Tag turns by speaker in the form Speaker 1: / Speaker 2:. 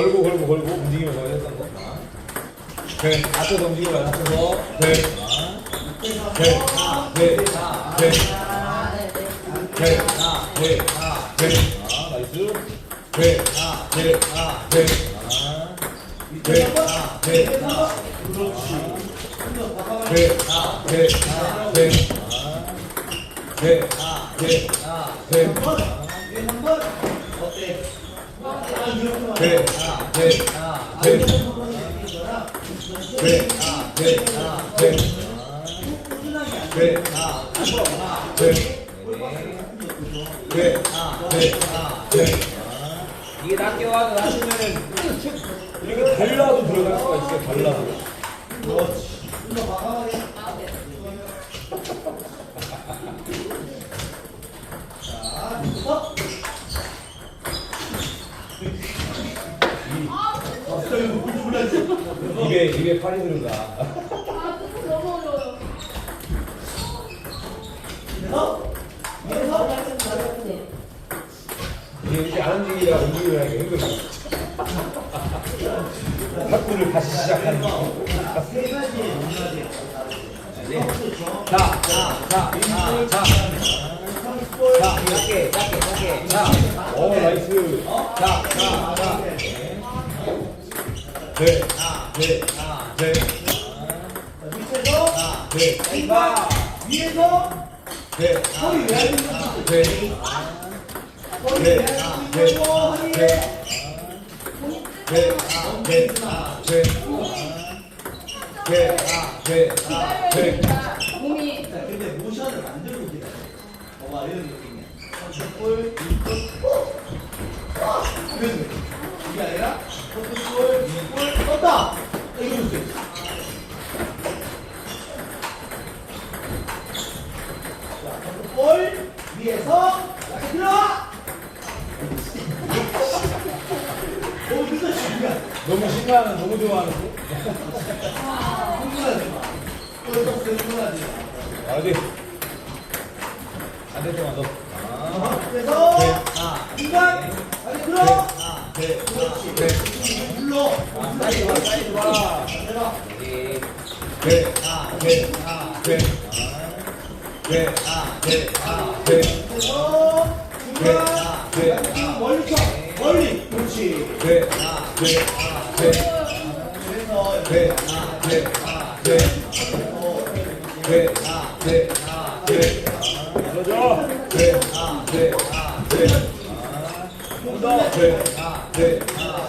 Speaker 1: 걸고 걸고 걸고 움직이면서 했던 거. 네, 앞서서 움직여봐요. 앞서서. 네. 네. 네. 네. 네. 네. 네. 아, 나이스. 네. 네. 네. 아. 네. 네. 네. 네. 네. 네. 네. 네. 네. 네. 네. 네. 네. 네. 네. 네. 네. 네.
Speaker 2: 이게 낮게 와도 하시면은
Speaker 1: 이렇게 발라도 들어갈 수가 있어요. 발라도. 입에 입에 팔이 들어가.
Speaker 3: 너무 어려워요.
Speaker 1: 이게 이렇게 안 움직이다가 움직이려는 게 힘들어. 탁구를 다시 시작하는 거.
Speaker 2: 자, 자, 자, 자, 자. 자, 작게, 작게, 작게. 자,
Speaker 1: 오 나이스.
Speaker 2: 자, 자, 자.
Speaker 1: 네, 나, 네, 나, 네. 자, 밑에서, 나, 네.
Speaker 2: 윗바,
Speaker 4: 위에서,
Speaker 1: 네,
Speaker 4: 허리 외하는 거.
Speaker 1: 네,
Speaker 4: 허리
Speaker 1: 네, 나, 네, 외하는
Speaker 3: 거. 나,
Speaker 4: 허리에, 네, 네, 나, 네, 나, 네. 네, 나, 네, 나, 네. 기다려야 되니까 몸이 자, 근데 모션을 만들고 기다려. 봐봐, 이런 거. 너무
Speaker 1: 신나는, 너무 좋아하는.
Speaker 4: 알지?
Speaker 1: 안될 때만 더.
Speaker 4: 그래서
Speaker 2: 네.
Speaker 4: 이간 아니 들어
Speaker 1: 네. 네.
Speaker 4: 그렇지
Speaker 1: 네.
Speaker 4: 눌러
Speaker 2: 빨리 와 빨리 와
Speaker 4: 해봐
Speaker 2: 네.
Speaker 1: 네. 네. 네. 네. 네.
Speaker 4: 그래서 중간 멀리 쳐 멀리 그렇지
Speaker 1: 네. 네. 네. 네. 네. 네.